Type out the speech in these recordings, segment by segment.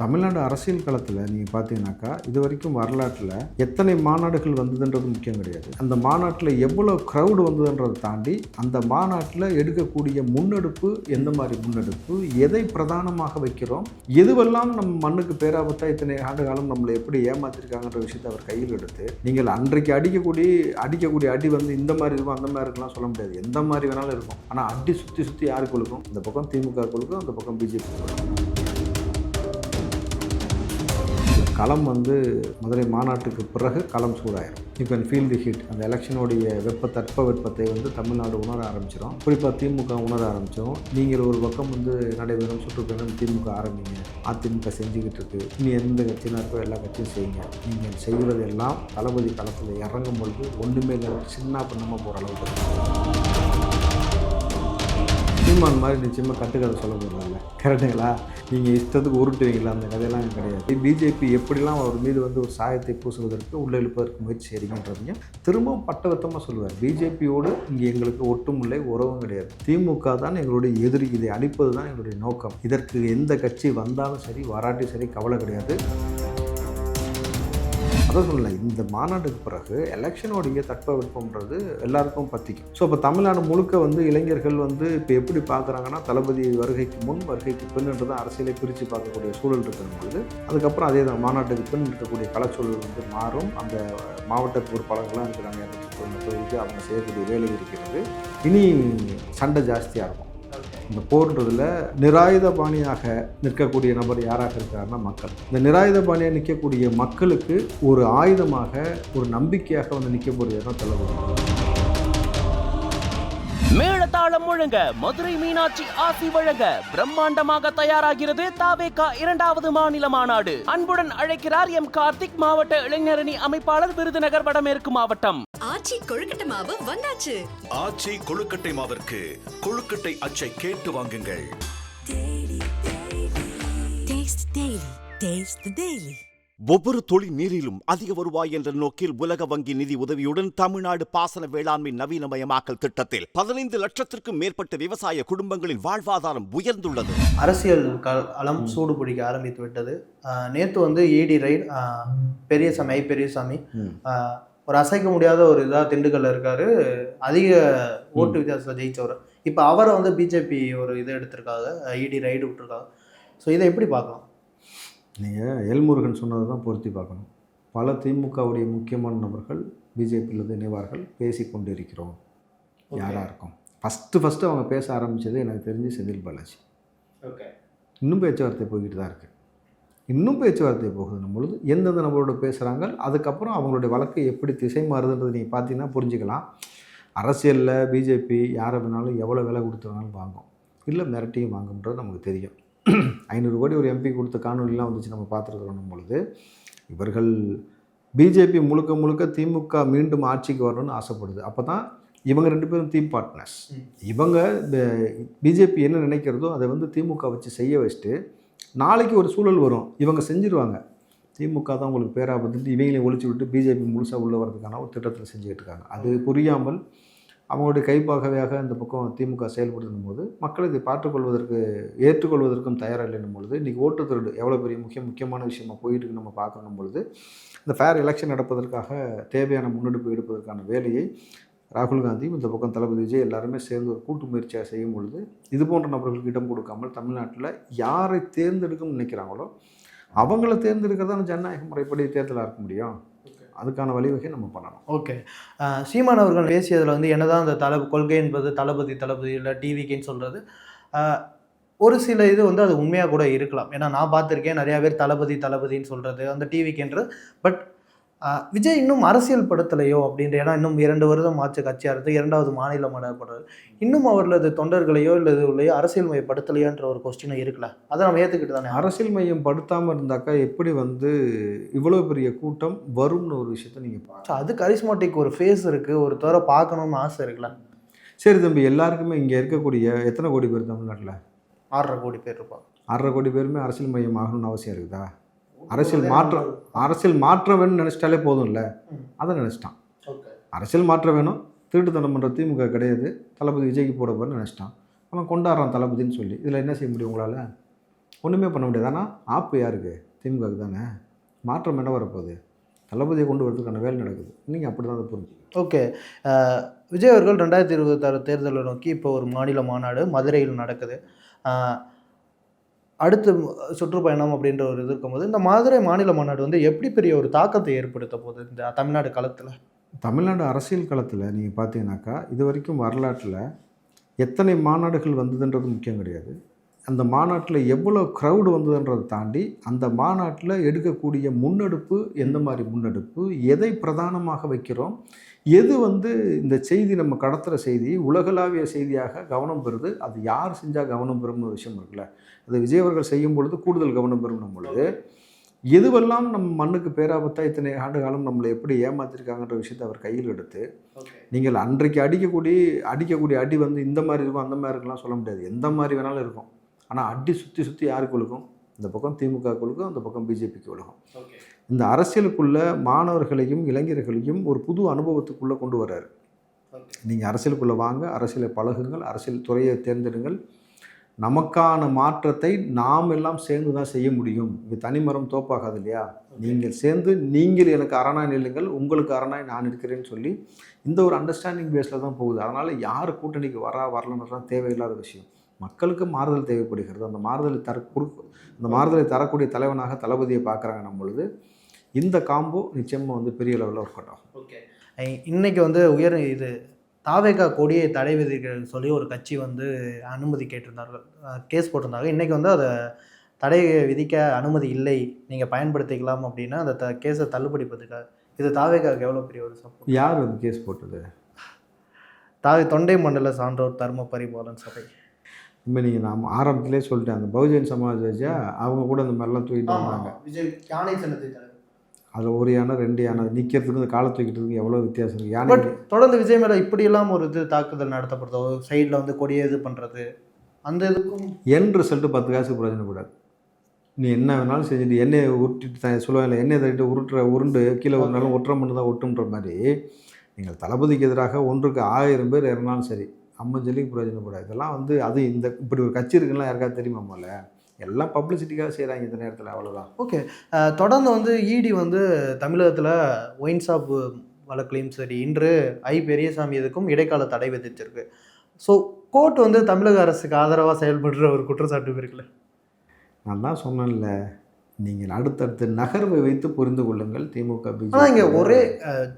தமிழ்நாடு அரசியல் களத்தில் நீங்கள் பார்த்தீங்கன்னாக்கா இது வரைக்கும் வரலாற்றில் எத்தனை மாநாடுகள் வந்ததுன்றது முக்கியம் கிடையாது. அந்த மாநாட்டில் எவ்வளோ க்ரௌடு வந்ததுன்றதை தாண்டி அந்த மாநாட்டில் எடுக்கக்கூடிய முன்னெடுப்பு எந்த மாதிரி முன்னெடுப்பு எதை பிரதானமாக வைக்கிறோம் எதுவெல்லாம் நம்ம மண்ணுக்கு பேராபத்தாக இத்தனை ஆண்டு காலம் நம்மளை எப்படி ஏமாத்திருக்காங்கன்ற விஷயத்தை அவர் கையில் எடுத்து நீங்கள் அன்றைக்கு அடிக்கக்கூடிய அடிக்கக்கூடிய அடி வந்து இந்த மாதிரி இருக்கும் அந்த மாதிரி இருக்கலாம் சொல்ல முடியாது. எந்த மாதிரி வேணாலும் இருக்கும். ஆனால் அடி சுற்றி சுற்றி யாருக்கு கொடுக்கும்? இந்த பக்கம் திமுக கொடுக்கும் அந்த பக்கம் பிஜேபி கொடுக்கும். களம் வந்து மதுரை மாநாட்டுக்கு பிறகு களம் சூடாயிரும். You can feel the heat அந்த எலெக்ஷனுடைய வெப்ப தட்ப வெப்பத்தை வந்து தமிழ்நாடு உணர ஆரம்பிச்சிடும் குறிப்பாக திமுக உணர ஆரம்பித்தோம் நீங்கள் ஒரு பக்கம் வந்து நடைபெறும் சுற்றுப்பயணம் திமுக ஆரம்பிங்க. அதிமுக செஞ்சுக்கிட்டு இருக்கு. இனி எந்த கட்சியினா இருக்கோ எல்லா கட்சியும் செய்யுங்க. நீங்கள் செய்கிறது எல்லாம் தளபதி களத்தில் இறங்கும் பொழுது ஒன்றுமே இல்லை. சின்ன பண்ணாமல் போகிற அளவுக்கு சீமான் மாதிரி நிச்சயமாக கட்டுக்கதை சொல்ல போகிறாங்க கரெக்டுங்களா நீங்கள் இஷ்டத்துக்கு உருட்டுவீங்களா? அந்த கதையெல்லாம் கிடையாது. பிஜேபி எப்படிலாம் அவர் மீது வந்து ஒரு சாயத்தை பூசுவதற்கு உள்ளே இழுப்பதற்கு முயற்சி செய்றீங்கன்றதையும் திரும்பவும் பட்டவத்தமாக சொல்லுவார். பிஜேபியோடு இங்கே எங்களுக்கு ஒட்டுமில்லை உறவும் கிடையாது. திமுக தான் எங்களுடைய எதிரி இதை அழிப்பது தான் எங்களுடைய நோக்கம். இதற்கு எந்த கட்சி வந்தாலும் சரி வராட்டி சரி கவலை கிடையாது. அதான் சொல்லலை இந்த மாநாட்டுக்கு பிறகு எலெக்ஷனுடைய தட்பவெப்பம்ன்றது எல்லாருக்கும் பற்றிக்கும் ஸோ இப்போ தமிழ்நாடு முழுக்க வந்து இளைஞர்கள் வந்து இப்போ எப்படி பார்க்குறாங்கன்னா தளபதி வருகைக்கு முன் வருகைக்கு பின்ன்றது அரசியலை பிரித்து பார்க்கக்கூடிய சூழல் இருக்கிற அதுக்கப்புறம் அதே தான் மாநாட்டுக்கு பின் இருக்கக்கூடிய கலச்சூழல் வந்து மாறும். அந்த மாவட்ட பொறுப்பாளர்கள்லாம் இருக்கிறாங்க தொகுதிக்கு அவங்க செய்யக்கூடிய வேலை இருக்கிறது. இனி சண்டை ஜாஸ்தியாக இருக்கும். இந்த போர்ன்றதில் நிராயுத பாணியாக நிற்கக்கூடிய நபர் யாராக இருக்காருன்னா மக்கள். இந்த நிராயுத பாணியாக நிற்கக்கூடிய மக்களுக்கு ஒரு ஆயுதமாக ஒரு நம்பிக்கையாக வந்து நிற்க போகிறது தான் மேளதாளம் முழங்க மதுரை மீனாட்சி ஆசி வழங்க பிரம்மாண்டமாக தயாராகிறது தாவேகா இரண்டாவது மாநில மாநாடு. அன்புடன் அழைக்கிறார் எம் கார்த்திக் மாவட்ட இளைஞரணி அமைப்பாளர் விருதுநகர் வடமேற்கு மாவட்டம். ஆச்சி கொழுக்கட்டை மாவு வந்தாச்சு. ஆச்சி கொழுக்கட்டை மாவிற்கு கொழுக்கட்டை அச்சை கேட்டு வாங்குங்கள். டேஸ்ட் டெய்லி டேஸ்ட் டெய்லி ஒவ்வொரு தொழில் நீரிலும் அதிக வருவாய் என்ற நோக்கில் உலக வங்கி நிதி உதவியுடன் தமிழ்நாடு பாசன வேளாண்மை நவீனமயமாக்கல் திட்டத்தில் பதினைந்து லட்சத்திற்கும் மேற்பட்ட விவசாய குடும்பங்களின் வாழ்வாதாரம் உயர்ந்துள்ளது. அரசியல் களம் சூடு பிடிக்க ஆரம்பித்து விட்டது. நேற்று வந்து இடி ரைட் பெரியசாமி ஐ பெரியசாமி ஒரு அசைக்க முடியாத ஒரு இதாக திண்டுக்கல்ல இருக்காரு. அதிக ஓட்டு வித்தியாசத்தில் ஜெயிச்சவர். இப்போ அவரை வந்து பிஜேபி ஒரு இது எடுத்திருக்காங்க. இடி ரைடு விட்டுருக்காங்க. ஸோ இதை எப்படி பார்க்கலாம்? நீங்கள் எல்முருகன் சொன்னதை தான் பொருத்தி பார்க்கணும். பல திமுகவுடைய முக்கியமான நபர்கள் பிஜேபியிலிருந்து இணைவார்கள் பேசி கொண்டு இருக்கிறோம் யாராக இருக்கும் ஃபஸ்ட்டு ஃபஸ்ட்டு அவங்க பேச ஆரம்பித்தது எனக்கு தெரிஞ்சு செந்தில் பாலாஜி. ஓகே. இன்னும் பேச்சுவார்த்தை போய்கிட்டு தான் இருக்குது இன்னும் பேச்சுவார்த்தை போகுதுன்னும் பொழுது எந்தெந்த நபரோட பேசுகிறாங்க அதுக்கப்புறம் அவங்களுடைய வழக்கு எப்படி திசை மாறுதுன்றது நீங்கள் பார்த்தீங்கன்னா புரிஞ்சுக்கலாம். அரசியலில் பிஜேபி யாரை வேணாலும் எவ்வளோ விலை கொடுத்து வேணாலும் வாங்கும். இல்லை மிரட்டியும் வாங்கும்ன்றது நமக்கு தெரியும். ஐநூறு கோடி ஒரு எம்பி கொடுத்த காணொலிலாம் வந்துச்சு நம்ம பார்த்துருக்கணும் பொழுது. இவர்கள் பிஜேபி முழுக்க முழுக்க திமுக மீண்டும் ஆட்சிக்கு வரணும்னு ஆசைப்படுது. அப்போ தான் இவங்க ரெண்டு பேரும் தீம் பார்ட்னர்ஸ் இவங்க பிஜேபி என்ன நினைக்கிறதோ அதை வந்து திமுக வச்சு செய்ய வச்சுட்டு நாளைக்கு ஒரு சூழல் வரும். இவங்க செஞ்சுருவாங்க. திமுக தான் உங்களுக்கு பேராபத்துட்டு இவங்களையும் ஒழிச்சு விட்டு பிஜேபி முழுசாக உள்ளே வரதுக்கான ஒரு திட்டத்தில் செஞ்சுக்கிட்டு இருக்காங்க. அது புரியாமல் அவங்களுடைய கைப்பாகவையாக இந்த பக்கம் திமுக செயல்படுத்தும் போது மக்கள் இதை பார்த்துக்கொள்வதற்கு ஏற்றுக்கொள்வதற்கும் தயாராக இல்லைன்னும் பொழுது இன்றைக்கி ஓட்டு திருடு எவ்வளோ பெரிய முக்கிய முக்கியமான விஷயமா போயிட்டு நம்ம பார்க்கணும் பொழுது இந்த ஃபேர் எலெக்ஷன் நடப்பதற்காக தேவையான முன்னெடுப்பு எடுப்பதற்கான வேலையை ராகுல் காந்தியும் இந்த பக்கம் தளபதி விஜய் எல்லாருமே சேர்ந்து ஒரு கூட்டு முயற்சியாக செய்யும் பொழுது இது போன்ற நபர்களுக்கு இடம் கொடுக்காமல் தமிழ்நாட்டில் யாரை தேர்ந்தெடுக்கணும்னு நினைக்கிறாங்களோ அவங்கள தேர்ந்தெடுக்கிறதான ஜனநாயக முறைப்படி தேர்தலாக இருக்க முடியும். அதுக்கான வழிவகை நம்ம பண்ணணும். ஓகே. சீமான் அவர்கள் பேசியதில் வந்து என்னதான் அந்த தள கொள்கை என்பது தளபதி தளபதி இல்லை டிவிக்குன்னு சொல்கிறது ஒரு சில இது வந்து அது உண்மையாக கூட இருக்கலாம். ஏன்னா நான் பார்த்துருக்கேன் நிறையா பேர் தளபதி தளபதின்னு சொல்கிறது அந்த டிவிக்குன்றது பட் விஜய் இன்னும் அரசியல் படுத்தலையோ அப்படின்ற ஏன்னா இன்னும் இரண்டு வருடம் ஆச்சு கட்சியாக இருந்து இரண்டாவது மாநிலம் அடப்படுறது இன்னும் அவர்களது தொண்டர்களையோ இல்லை இதுலையோ அரசியல் மையப்படுத்தலையோன்ற ஒரு கொஸ்டினும் இருக்குல்ல? அதை நம்ம ஏற்றுக்கிட்டு தானே? அரசியல் மையம் படுத்தாமல் இருந்தாக்கா எப்படி வந்து இவ்வளோ பெரிய கூட்டம் வரும்னு ஒரு விஷயத்த நீங்கள் ஸோ அது கரிஸ்மாட்டிக் ஒரு ஃபேஸ் இருக்குது ஒரு தவிர பார்க்கணும்னு ஆசை இருக்குல்ல? சரி தம்பி எல்லாருக்குமே இங்கே இருக்கக்கூடிய எத்தனை கோடி பேர் தமிழ்நாட்டில்? ஆறரை கோடி பேர் இருப்பாங்க. அறரை கோடி பேருமே அரசியல் மையம் ஆகணும்னு அவசியம் இருக்குதா? அரசியல் மாற்றம் அரசியல் மாற்றம் வேணும்னு நினச்சிட்டாலே போதும்ல? அதை நினச்சிட்டான். அரசியல் மாற்றம் வேணும் திருட்டுத்தனம் பண்ணுற திமுக கிடையாது தளபதி விஜய்க்கு போட போகிறேன்னு நினச்சிட்டான். அவன் கொண்டாடுறான் தளபதின்னு சொல்லி. இதில் என்ன செய்ய முடியும் உங்களால்? ஒன்றுமே பண்ண முடியாது. ஆனால் ஆப்பு யாருக்கு? திமுகவுக்கு தானே. மாற்றம் என்ன வரப்போகுது? தளபதியை கொண்டு வரதுக்கான வேலை நடக்குது. நீங்கள் அப்படி தான் அதை புரிஞ்சு ஓகே. விஜய் அவர்கள் ரெண்டாயிரத்தி இருபத்தாறு தேர்தலை நோக்கி இப்போ ஒரு மாநில மாநாடு மதுரையில் நடக்குது. அடுத்த சுற்றுப்பயணம் அப்படின்ற ஒரு இது இருக்கும்போது இந்த மதுரை மாநில மாநாடு வந்து எப்படி பெரிய ஒரு தாக்கத்தை ஏற்படுத்த போகுது இந்த தமிழ்நாடு களத்தில் தமிழ்நாடு அரசியல் களத்தில் நீங்கள் பார்த்தீங்கன்னாக்கா இது வரைக்கும் வரலாற்றில் எத்தனை மாநாடுகள் வந்ததுன்றது முக்கியம் கிடையாது. அந்த மாநாட்டில் எவ்வளோ க்ரௌடு வந்ததுன்றதை தாண்டி அந்த மாநாட்டில் எடுக்கக்கூடிய முன்னெடுப்பு எந்த மாதிரி முன்னெடுப்பு எதை பிரதானமாக வைக்கிறோம் எது வந்து இந்த செய்தி நம்ம கடத்துகிற செய்தி? உலகளாவிய செய்தியாக கவனம் பெறுது. அது யார் செஞ்சால் கவனம் பெறும்னு ஒரு விஷயம் இருக்குல்ல. அது விஜய் அவர்கள் செய்யும் பொழுது கூடுதல் கவனம் பெறும் பொழுது எதுவெல்லாம் நம்ம மண்ணுக்கு பேராபத்தா இத்தனை ஆண்டு காலம் நம்மளை எப்படி ஏமாத்திருக்காங்கன்ற விஷயத்தை அவர் கையில் எடுத்து நீங்கள் அன்றைக்கு அடிக்கக்கூடிய அடிக்கக்கூடிய அடி வந்து இந்த மாதிரி இருக்கும் அந்த மாதிரி இருக்கலாம் சொல்ல முடியாது. எந்த மாதிரி வேணாலும் இருக்கும். ஆனால் அடி சுற்றி சுற்றி யாருக்கு விழுக்கும் இந்த பக்கம் திமுக விழுக்கும் அந்த பக்கம் பிஜேபிக்கு விழுகும் இந்த அரசியலுக்குள்ள மாணவர்களையும் இளைஞர்களையும் ஒரு புது அனுபவத்துக்குள்ளே கொண்டு வர்றாரு. நீங்கள் அரசியலுக்குள்ளே வாங்க அரசியலை பழகுங்கள் அரசியல் துறையை தேர்ந்தெடுங்கள். நமக்கான மாற்றத்தை நாம் எல்லாம் சேர்ந்து தான் செய்ய முடியும். இது தனிமரம் தோப்பாகாது இல்லையா? நீங்கள் சேர்ந்து நீங்கள் எனக்கு அரணாய் நில்லுங்கள் உங்களுக்கு அரணாய் நான் இருக்கிறேன்னு சொல்லி இந்த ஒரு அண்டர்ஸ்டாண்டிங் பேஸில் தான் போகுது. அதனால் யார் கூட்டணிக்கு வரா வரலன்றதான் தேவையில்லாத விஷயம். மக்களுக்கு மாறுதல் தேவைப்படுகிறது. அந்த மாறுதலை தர அந்த மாறுதலை தரக்கூடிய தலைவனாக தளபதியை பார்க்குறாங்க நம்ம பொழுது. இந்த காம்போ நிச்சயமாக வந்து பெரிய லெவலில் ஒர்க் அவுட் ஆகும். ஓகே இன்னைக்கு வந்து உயர் இது தாவேகா கொடியை தடை விதிக்க சொல்லி ஒரு கட்சி வந்து அனுமதி கேட்டிருந்தார்கள். கேஸ் போட்டிருந்தாங்க. இன்னைக்கு வந்து அதை தடை விதிக்க அனுமதி இல்லை. நீங்கள் பயன்படுத்திக்கலாம் அப்படின்னா அந்த த கேஸை தள்ளுபடிப்பதுக்காக இது தாவேகாவுக்கு எவ்வளோ பெரிய ஒரு சப்போர்ட் யார் வந்து கேஸ் போட்டது? தாவே தொண்டை மண்டல சான்றோர் தர்ம பரிபாலன் சபை. இனிமேல் நீங்கள் நான் ஆரம்பத்திலே சொல்லிட்டேன். அந்த பகுஜன் சமாஜ் வச்சா அவங்க கூட இந்த மாதிரிலாம் தூக்கிட்டு வந்தாங்க. விஜய் யானை தலைவர் அதில் ஒரு யானை ரெண்டு யானை நிற்கிறதுக்கு இந்த காலை தூக்கிட்டதுக்கு எவ்வளோ வித்தியாசம் இருக்குது யானை பட் தொடர்ந்து விஜய் மேலே இப்படியெல்லாம் ஒரு இது தாக்குதல் நடத்தப்படுதோ? சைடில் வந்து கொடியை இது பண்ணுறது அந்த இதுக்கும் என் ரிசல்ட்டு பத்து காசுக்கு பிரயோஜனப்படாது நீ என்ன வேணாலும் செஞ்சுட்டு எண்ணெயை உருட்டிட்டு தான் சொல்லுவாங்க எண்ணெயை தள்ளிட்டு உருட்டுற உருண்டு கீழே ஒரு நாளும் ஒட்டுற மண்ணு தான் ஒட்டுன்ற மாதிரி நீங்கள் தளபதிக்கு எதிராக ஒன்றுக்கு ஆயிரம் பேர் இறந்தாலும் சரி அம்மஞ்சலிக்கு பிரயோஜனப்படாது இதெல்லாம் வந்து அது இந்த இப்படி ஒரு கட்சி இருக்குன்னா யாருக்காவது தெரியுமா முதல்ல? எல்லாம் பப்ளிசிட்டிக்காக செய்கிறாங்க இந்த நேரத்தில் அவ்வளோதான் ஓகே தொடர்ந்து வந்து இடி வந்து தமிழகத்தில் ஒயின் ஷாப் வழக்குலையும் சரி இன்று ஐ பெரியசாமி இதுக்கும் இடைக்கால தடை விதிச்சிருக்கு. ஸோ கோர்ட் வந்து தமிழக அரசுக்கு ஆதரவாக செயல்படுற ஒரு குற்றச்சாட்டு இருக்குல்ல? நான் தான் சொன்னேன்ல நீங்கள் அடுத்தடுத்த நகர்வை வைத்து புரிந்து கொள்ளுங்கள். திமுக ஆனால் இங்கே பிஜேபி ஒரே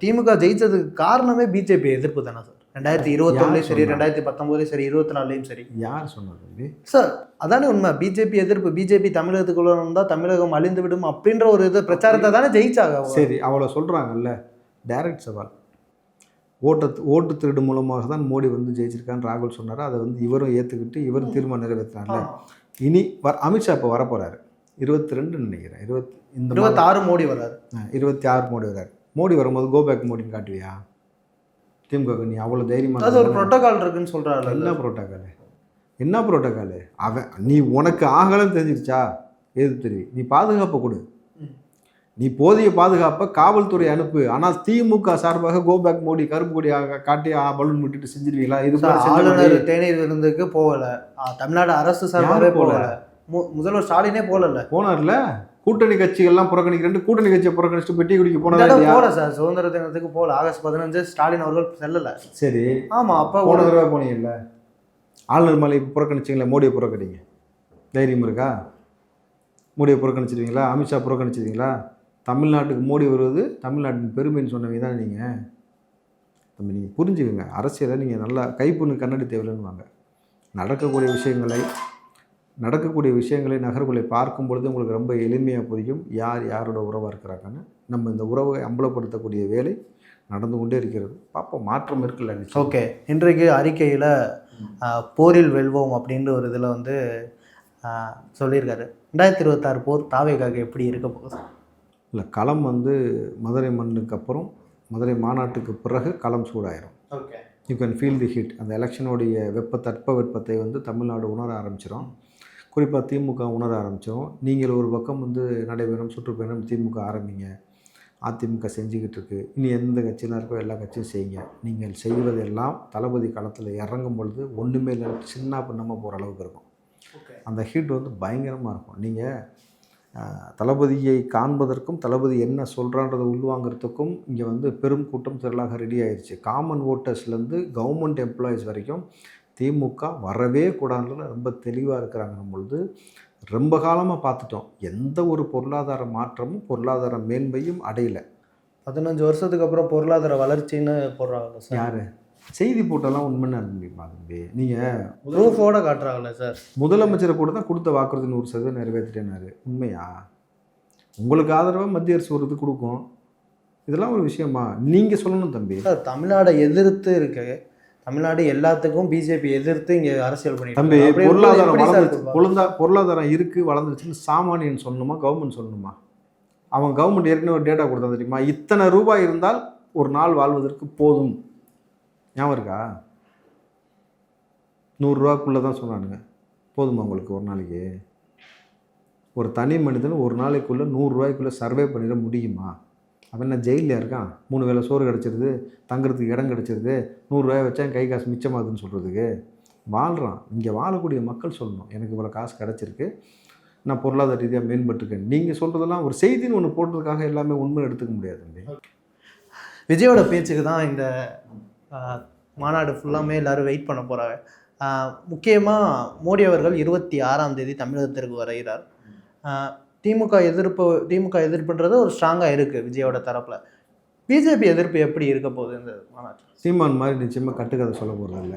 திமுக ஜெயிச்சதுக்கு காரணமே பிஜேபி எதிர்ப்பு தானே சார்? ரெண்டாயிரத்தி இருபத்தொன்னுலையும் சரி? ரெண்டாயிரத்தி பத்தொம்போதுலையும் சரி இருபத்தி நாலுலையும் சரி. யார் சொன்னது சார் அதானே உண்மை. பிஜேபி எதிர்ப்பு பிஜேபி தமிழகத்துக்குள்ள இருந்தால் தமிழகம் அழிந்து விடும் அப்படின்ற ஒரு இது பிரச்சாரத்தை தானே ஜெயிச்சாங்க அவங்க. சரி அவளை சொல்கிறாங்கல்ல டைரக்ட் சவால். ஓட்ட ஓட்டு திருடு மூலமாக தான் மோடி வந்து ஜெயிச்சிருக்கான்னு ராகுல் சொன்னார். அதை வந்து இவரும் ஏற்றுக்கிட்டு இவரும் தீர்மானம் நிறைவேற்றினார்ல. இனி வர அமித்ஷா இப்போ வரப்போகிறாரு இருபத்தி ரெண்டுன்னு நினைக்கிறேன். இருபத்தி இந்த இருபத்தாறு மோடி மாதம், இருபத்தி ஆறு மோடி வராரு. மோடி வரும்போது கோ பேக் மோடின்னு காட்டுவியா? திமுக நீ அவ்வளோ தைரியமாக அது ஒரு புரோட்டோகால் இருக்குன்னு சொல்றாரு என்ன புரோட்டோக்காலு என்ன புரோட்டோக்காலு அவன் நீ உனக்கு ஆகலன்னு தெரிஞ்சிருச்சா? எது தெரியும்? நீ பாதுகாப்பை கொடு. நீ போதிய பாதுகாப்பை காவல்துறை அனுப்பு. ஆனால் திமுக சார்பாக கோ பேக் மோடி கருப்பு கொடி காட்டி பலூன் விட்டுட்டு செஞ்சிருவீங்களா? இது ஆளுநர் தேநீர் விருந்துக்கு போகல. தமிழ்நாடு அரசு போல? போகல? மு- முதல்வர் ஸ்டாலினே போகல போனார்ல? கூட்டணி கட்சிகள்லாம் புறக்கணிக்கிறேன் கூட்டணி கட்சியை புறக்கணிச்சுட்டு பெட்டி குடிக்க போனதா போகல சார். சுதந்திர தினத்துக்கு போகல. ஆகஸ்ட் பதினஞ்சு ஸ்டாலின் அவர்கள் செல்லல. சரி. ஆமா அப்ப போன தடவை போனீங்கல்ல? ஆளுநர் மலை புறக்கணிச்சிங்களே மோடியை புறக்கணிங்க தைரியம் இருக்கா? மோடியை புறக்கணிச்சிருவீங்களா? அமித்ஷா புறக்கணிச்சிருவீங்களா? தமிழ்நாட்டுக்கு மோடி வருவது தமிழ்நாட்டின் பெருமைன்னு சொன்னவங்க தான் நீங்கள் நம்ம நீங்கள் புரிஞ்சுக்கோங்க. அரசியலை நீங்கள் நல்லா கைப்புண்ணு கண்ணடி தேவையில்லைன்னு வாங்க நடக்கக்கூடிய விஷயங்களை நடக்கக்கூடிய விஷயங்களை நகர்வுகளை பார்க்கும் பொழுது உங்களுக்கு ரொம்ப எளிமையாக புரியும். யார் யாரோட உறவாக இருக்கிறாங்கன்னு. நம்ம இந்த உறவை அம்பலப்படுத்தக்கூடிய வேலை நடந்து கொண்டே இருக்கிறது. பார்ப்போம். மாற்றம் இருக்குல்ல. ஓகே. இன்றைக்கு அறிக்கையில் போரில் வெல்வோம் அப்படின்ற ஒரு இதில் வந்து சொல்லியிருக்காரு. ரெண்டாயிரத்தி இருபத்தாறு போர் தாவேகாக எப்படி இருக்க போகுது? இல்லை களம் வந்து மதுரை மண்ணுக்கு அப்புறம் மதுரை மாநாட்டுக்கு பிறகு களம் சூடாயிரும். Okay. You can feel the heat அந்த எலெக்ஷனுடைய வெப்ப தட்ப வெப்பத்தை வந்து தமிழ்நாடு உணர ஆரம்பிச்சிடும் குறிப்பாக திமுக உணர ஆரம்பிச்சிடும் நீங்கள் ஒரு பக்கம் வந்து நடைபெறும் சுற்றுப்பயணம் திமுக ஆரம்பிங்க. அதிமுக செஞ்சுக்கிட்டு இருக்கு. இனி எந்த கட்சியில் இருக்கோ எல்லா கட்சியும் செய்யுங்க. நீங்கள் செய்வதெல்லாம் தளபதி களத்தில் இறங்கும் பொழுது ஒன்றுமே இல்லை சின்ன பண்ணாமல் போகிற அளவுக்கு இருக்கும். அந்த ஹீட் வந்து பயங்கரமாக இருக்கும். நீங்கள் தளபதியை காண்பதற்கும் தளபதி என்ன சொல்கிறான்றதை உள்வாங்கிறதுக்கும் இங்கே வந்து பெரும் கூட்டம் திரளாக ரெடி ஆயிடுச்சு காமன் ஓட்டர்ஸ்லேருந்து கவர்மெண்ட் எம்ப்ளாயீஸ் வரைக்கும் திமுக வரவே கூடாதுல ரொம்ப தெளிவாக இருக்கிறாங்க பொழுது ரொம்ப காலமாக பார்த்துட்டோம். எந்த ஒரு பொருளாதார மாற்றமும் பொருளாதார மேன்மையும் அடையலை. பதினஞ்சு வருஷத்துக்கு அப்புறம் பொருளாதார வளர்ச்சின்னு போடுறாங்கல்ல சார். யார்? செய்தி போட்டெல்லாம் உண்மைன்னு நம்பிப்பா தம்பி? நீங்கள் ப்ரூஃபோட காட்டுறாங்கல்ல சார். முதலமைச்சரை கூட தான் கொடுத்த வாக்குறுதி நூறு சதவீதம் நிறைவேற்றிட்டேனாரு உண்மையா? உங்களுக்கு ஆதரவாக மத்திய அரசு ஒரு இது கொடுக்கும். இதெல்லாம் ஒரு விஷயமா? நீங்கள் சொல்லணும் தம்பி. சார் தமிழ்நாடை எதிர்த்து இருக்கு தமிழ்நாடு எல்லாத்துக்கும் பிஜேபி எதிர்த்து இங்க அரசியல் பண்ணிட்டு பொருளாதாரம்? பொருளா பொருளாதாரம் இருக்குது வளர்ந்துருச்சுன்னு சாமானியன் சொல்லணுமா கவர்மெண்ட் சொல்லணுமா? அவன் கவர்மெண்ட் ஏற்கனவே ஒரு டேட்டா கொடுத்தா தெரியுமா? இத்தனை ரூபாய் இருந்தால் ஒரு நாள் வாழ்வதற்கு போதும். ஞாபகம் இருக்கா? நூறுரூவாக்குள்ளே தான் சொன்னானுங்க. போதுமா உங்களுக்கு ஒரு நாளைக்கு? ஒரு தனி மனிதன் ஒரு நாளைக்குள்ளே நூறுரூவாய்க்குள்ளே சர்வே பண்ணிட முடியுமா? அவன் என்ன ஜெயிலில் இருக்கான் மூணு வேளை சோறு கிடச்சிருது தங்குறதுக்கு இடம் கிடச்சிருது நூறுரூவாய் வச்சா கை காசு மிச்சமாகுதுன்னு சொல்கிறதுக்கு வாழ்கிறான் இங்கே வாழக்கூடிய மக்கள் சொல்லணும் எனக்கு இவ்வளோ காசு கிடச்சிருக்கு நான் பொருளாதார ரீதியாக மேம்பட்டிருக்கேன். நீங்கள் சொல்கிறதெல்லாம் ஒரு செய்தின்னு ஒன்று போட்டதுக்காக எல்லாமே உண்மை எடுத்துக்க முடியாது விஜயோட பேச்சுக்கு தான் இந்த மாநாடு ஃபுல்லாமே எல்லாரும் வெயிட் பண்ண போகிறாங்க முக்கியமாக மோடி அவர்கள் இருபத்தி ஆறாம் தேதி தமிழகத்திற்கு வருகிறார். திமுக எதிர்ப்பு திமுக எதிர்ப்புன்றது ஒரு ஸ்ட்ராங்காக இருக்குது விஜயோட தரப்பில். பிஜேபி எதிர்ப்பு எப்படி இருக்க போகுது இந்த மாநாட்டில்? சீமான் மாதிரி நிச்சயமாக கட்டுக்கதை சொல்ல போகிறதில்ல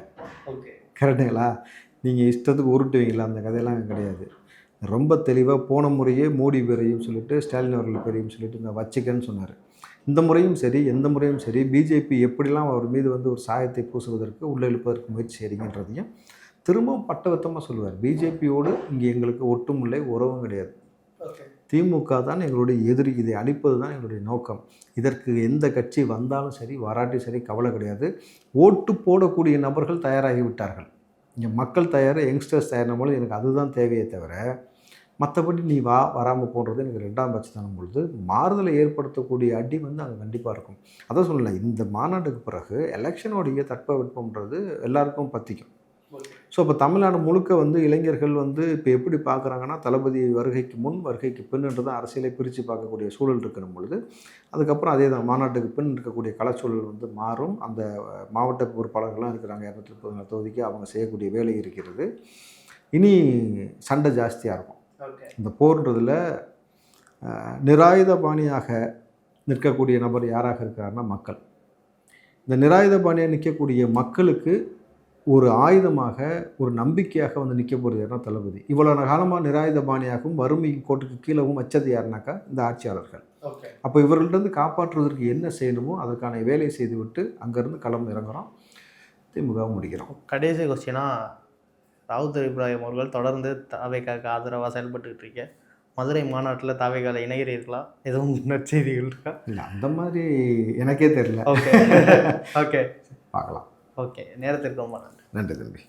ஓகே. கரெக்டுங்களா? நீங்கள் இஷ்டத்துக்கு உருட்டுவீங்களா? அந்த கதையெல்லாம் கிடையாது. ரொம்ப தெளிவாக போன முறையே மோடி பேரையும் சொல்லிட்டு ஸ்டாலின் அவர்கள் பேரையும் சொல்லிட்டு நான் வச்சுக்கன்னு சொன்னார். இந்த முறையும் சரி எந்த முறையும் சரி பிஜேபி எப்படிலாம் அவர் மீது வந்து ஒரு சாயத்தை பூசுவதற்கு உள்ளே இழுப்பதற்கு முயற்சி செய்றீங்கன்றதையும் திரும்பவும் பட்டவத்தமாக சொல்லுவார். பிஜேபியோடு இங்கே எங்களுக்கு ஒட்டும் இல்லை உறவும் கிடையாது. திமுக தான் எங்களுடைய எதிரி இதை அழிப்பது தான் எங்களுடைய நோக்கம். இதற்கு எந்த கட்சி வந்தாலும் சரி வராட்டி சரி கவலை கிடையாது. ஓட்டு போடக்கூடிய நபர்கள் தயாராகி விட்டார்கள் இங்கே மக்கள் தயார் யங்ஸ்டர்ஸ் தயாரின பொழுது எனக்கு அதுதான் தேவையே தவிர மற்றபடி நீ வா வராமல் போன்றது எனக்கு ரெண்டாம் பட்சத்தான பொழுது மாறுதலை ஏற்படுத்தக்கூடிய அடி வந்து அங்கே கண்டிப்பாக இருக்கும். அதான் சொல்லலை இந்த மாநாட்டுக்கு பிறகு எலெக்ஷனோடைய தட்பவெட்பம்ன்றது எல்லாருக்கும் பற்றிக்கும் ஸோ இப்போ தமிழ்நாடு முழுக்க வந்து இளைஞர்கள் வந்து இப்போ எப்படி பார்க்குறாங்கன்னா தளபதி வருகைக்கு முன் வருகைக்கு பின்னுன்றது அரசியலை பிரித்து பார்க்கக்கூடிய சூழல் இருக்கிற பொழுது அதுக்கப்புறம் அதே தான் மாநாட்டுக்கு பின் இருக்கக்கூடிய கலச்சூழல் வந்து மாறும். அந்த மாவட்ட பொறுப்பாளர்கள்லாம் இருக்கிறாங்க இரநூத்தி முப்பது தொகுதிக்கு அவங்க செய்யக்கூடிய வேலை இருக்கிறது. இனி சண்டை ஜாஸ்தியாக இருக்கும். இந்த போர்ன்றதில் நிராயுத பாணியாக நிற்கக்கூடிய நபர் யாராக இருக்கிறாருன்னா மக்கள். இந்த நிராயுத பாணியாக நிற்கக்கூடிய மக்களுக்கு ஒரு ஆயுதமாக ஒரு நம்பிக்கையாக வந்து நிற்க போகிறது யாருன்னா தளபதி. இவ்வளோ காலமாக நிராயுத பாணியாகவும் வறுமை கோட்டுக்கு கீழவும் வச்சது யாருனாக்கா இந்த ஆட்சியாளர்கள். ஓகே. அப்போ இவர்கள்ட்ட காப்பாற்றுவதற்கு என்ன செய்யணுமோ அதற்கான வேலையை செய்துவிட்டு அங்கேருந்து களம் இறங்குறோம். திமுக முடிக்கிறோம் கடைசி கொஸ்டினாக ராவுத்தர் இப்ராஹிம் அவர்கள் தொடர்ந்து தாவேக்காக்கு ஆதரவாக செயல்பட்டுக்கிட்டு இருக்கேன் மதுரை மாநாட்டில் தாவேக்கால இணைகிறீர்களா எதுவும் நற்செய்திகள் இருக்கா? இல்லை அந்த மாதிரி எனக்கே தெரியல. ஓகே. ஓகே. பார்க்கலாம். ஓகே நேரத்திற்கு ரொம்ப நன்றி. நன்றி தம்பி.